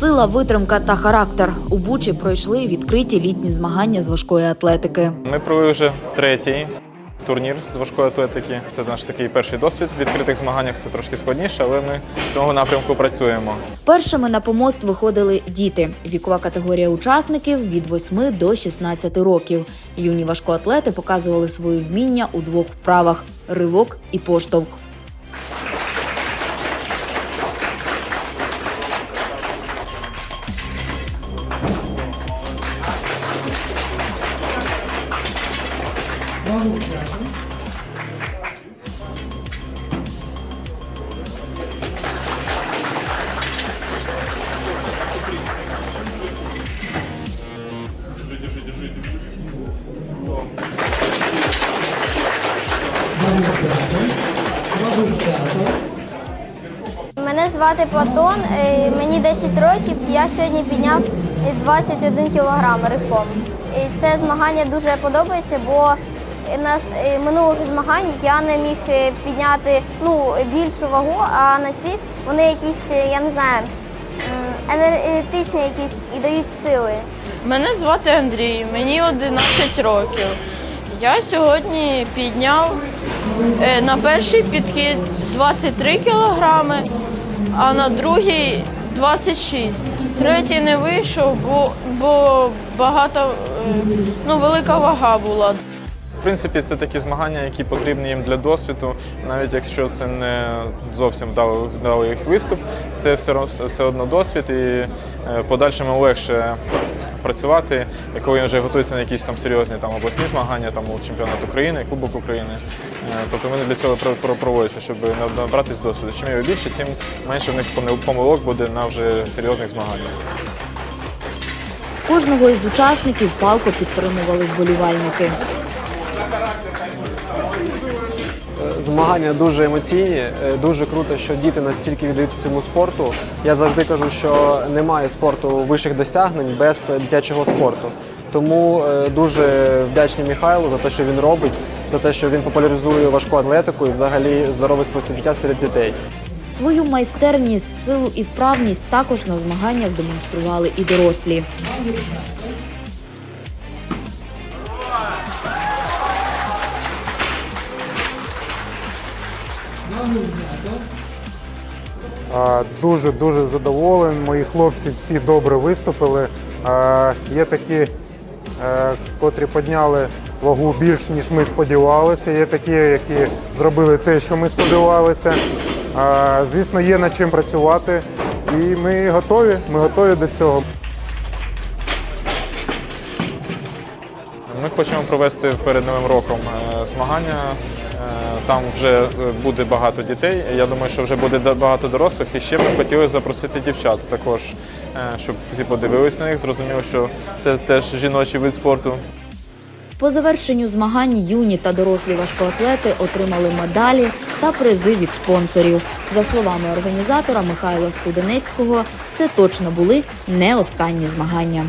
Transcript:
Сила, витримка та характер у Бучі пройшли відкриті літні змагання з важкої атлетики. Ми провели вже третій турнір з важкої атлетики. Це наш такий перший досвід. В відкритих змаганнях це трошки складніше, але ми в цього напрямку працюємо. Першими на помост виходили діти. Вікова категорія учасників від 8 до 16 років. Юні важкоатлети показували свої вміння у двох вправах: ривок і поштовх. Мене звати Платон, е, мені 10 років. Я сьогодні підняв 21 кілограм ривком. І це змагання дуже подобається, бо на с- е, минулих змагань я не міг е, підняти ну, більшу вагу, а на цих вони якісь, е, я не знаю, енергетичні якісь і дають сили. Мене звати Андрій, мені 11 років. Я сьогодні підняв е, на перший підхід 23 кілограми, а на другий 26. Третій не вийшов, бо, бо багато, е, ну, велика вага була. В принципі, це такі змагання, які потрібні їм для досвіду, навіть якщо це не зовсім вдалий, вдалий їх виступ, це все, все одно досвід і е, подальшому легше працювати, коли він вже готується на якісь там серйозні там обласні змагання, там чемпіонат України, Кубок України. Е, Тобто вони для цього про- про- проводяться, щоб на- набратись досвіду. Чим його більше, тим менше в них помилок буде на вже серйозних змаганнях. Кожного із учасників палко підтримували вболівальники. Змагання дуже емоційні, е, дуже круто, що діти настільки віддають цьому спорту. Я завжди кажу, що немає спорту вищих досягнень без дитячого спорту. Тому е, дуже вдячний Михайлу за те, що він робить, за те, що він популяризує важку атлетику і взагалі здоровий спосіб життя серед дітей. Свою майстерність, силу і вправність також на змаганнях демонстрували і дорослі. Дуже дуже задоволений. Мої хлопці всі добре виступили. Є такі, е, котрі підняли вагу більш ніж ми сподівалися. Є такі, які зробили те, що ми сподівалися. Звісно, є над чим працювати, і ми готові. Ми готові до цього. Ми хочемо провести перед новим роком е, змагання. Е, Там вже е, буде багато дітей. Я думаю, що вже буде багато дорослих. І ще б хотіли запросити дівчат також, щоб всі подивились на них, зрозуміли, що це теж жіночий вид спорту. По завершенню змагань юні та дорослі важкоатлети отримали медалі та призи від спонсорів. За словами організатора Михайла Студенецького, це точно були не останні змагання.